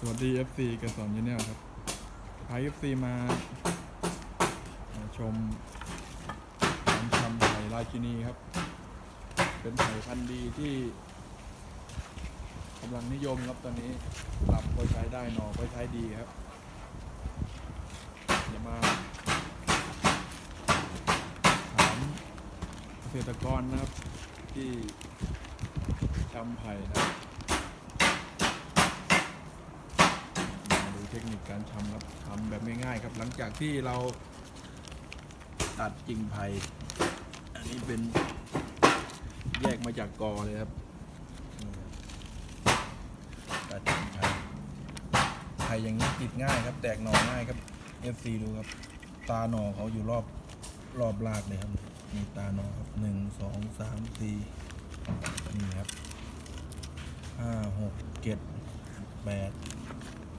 สวัสดี FC กระสอนชาแนลครับพา FC มามาชมการทำไผ่ราชินีครับ เป็นไผ่พันธุ์ดีที่กำลังนิยมครับตอนนี้ลำก็ใช้ได้หนอก็ใช้ดีครับเดี๋ยวมาถามเกษตรกรนะครับที่ทำไผ่นะครับ มาดู เทคนิคการทำครับทำแบบง่ายๆครับ หลังจากที่เราตัดกิ่งไผ่อันนี้เป็นแยกมาจากกอเลยครับตัดกิ่งไผ่ไผ่อย่างนี้ติดง่ายครับ แตกหน่อง่ายครับ FC ดูครับ ตาหน่อเขาอยู่รอบรอบรากเลยครับนี่ตาหน่อครับหนึ่งสองสามสี่นี่ครับห้าหกเจ็ดแปด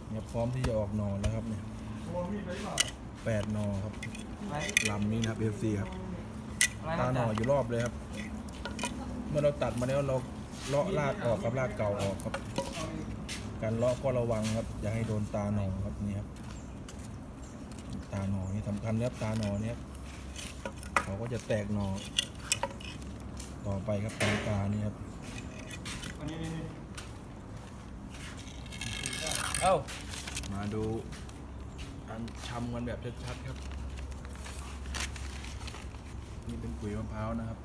เนี่ยพร้อมที่จะออกหนอแล้วครับเนี่ยแปดหนอครับลำนี้นะครับ FC ครับตาหนออยู่รอบเลยครับ เมื่อเราตัดมาแล้วเราเลาะรากออกกับรากเก่าออกครับ การเลาะก็ระวังครับ อย่าให้โดนตาหนอครับนี่ครับตาหนอนี่สำคัญครับตาหนอเนี่ยครับเขาก็จะแตกหนอต่อไปครับตาตานี่ครับ เอ้า มาดูการชำกันแบบชัดๆครับ นี่เป็นปุ๋ยมะพร้าวนะครับ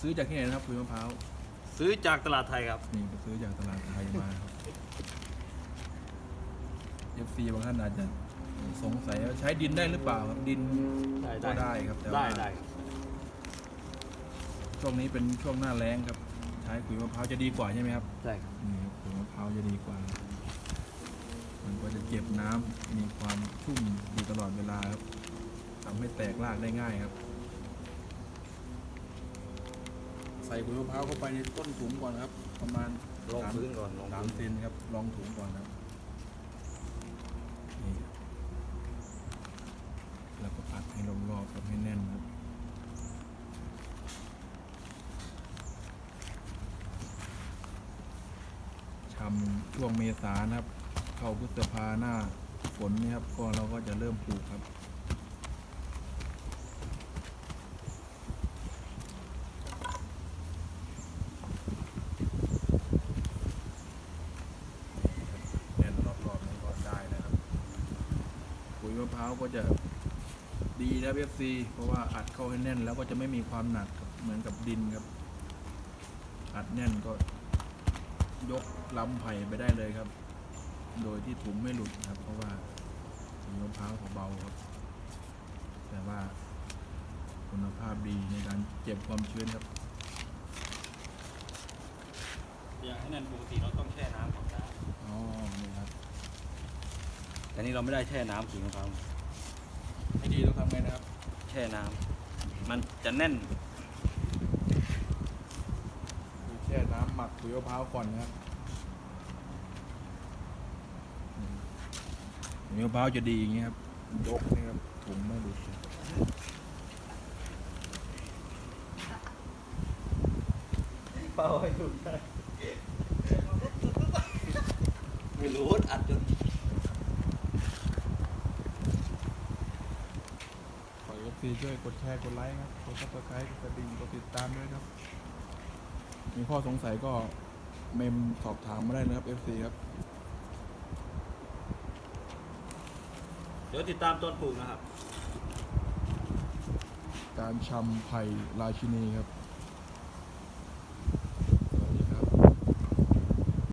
ซื้อจากที่ไหนนะครับปุ๋ยมะพร้าว ซื้อจากตลาดไทยครับ นี่ไปซื้อจากตลาดไทยมาครับ FC บางท่านอาจจะสงสัยว่าใช้ดินได้หรือเปล่าครับดินได้ก็ได้ได้ครับแต่ได้ว่าได้ครับช่วงนี้เป็นช่วงหน้าแล้งครับ ใช้ปุ๋ยมะพร้าวจะดีกว่าใช่ไหมครับ ได้ครับ นี่ครับปุ๋ยมะพร้าวจะดีกว่ามัน ก็จะเก็บน้ำมีความชุ่มอยู่ตลอดเวลาครับทำให้แตกรากได้ง่ายครับ ใส่ปุ๋ยมะพร้าวเข้าไปในต้นถุงก่อนครับ ประมาณลองสามพื้นก่อนลองสามพื้นเซนครับลองถุงก่อนครับนี่ครับแล้วก็อัดให้รอบๆครับให้แน่นครับชำช่วงเมษานะครับ เข้าพฤษภาหน้าฝนนี่ครับก็เราก็จะเริ่มปลูกครับ แน่นรอบๆนี้ก็ได้นะครับ ปุ๋ยมะพร้าวก็จะดีนะเอฟซีเพราะว่าอัดเข้าให้แน่นแล้วก็จะไม่มีความหนักเหมือนกับดินครับ อัดแน่นก็ยกลำไผ่ไปได้เลยครับ โดยที่ถุงไม่หลุดครับ เพราะว่าถุงมะพร้าวเขาเบาครับ แต่ว่าคุณภาพดีในการเก็บความชื้นครับ อย่างให้นั่นปกติเราต้องแช่น้ำก่อนนะอ๋อนี่ครับ แต่นี่เราไม่ได้แช่น้ำขิงมะพร้าวให้ดีต้องทำไงนะครับ แช่น้ำมันจะแน่นคือแช่น้ำหมักปุ๋ยมะพร้าวก่อนนะครับอืม ปุ๋ยมะพร้าวจะดีอย่างเงี้ยครับยกนี่ครับถุงไม่หลุดครับเป้าให้ดูได้ไม่รู้อัดจนขอเอฟซีช่วยกดแชร์กดไลค์ครับกดซับสไครต์กดกระดิ่งกดติดตามด้วยครับ มีข้อสงสัยก็เมมสอบถามมาได้นะครับ FC ครับ ดี๋ยวติดตามตอนปลูกนะครับ การชำไผ่ราชินีครับ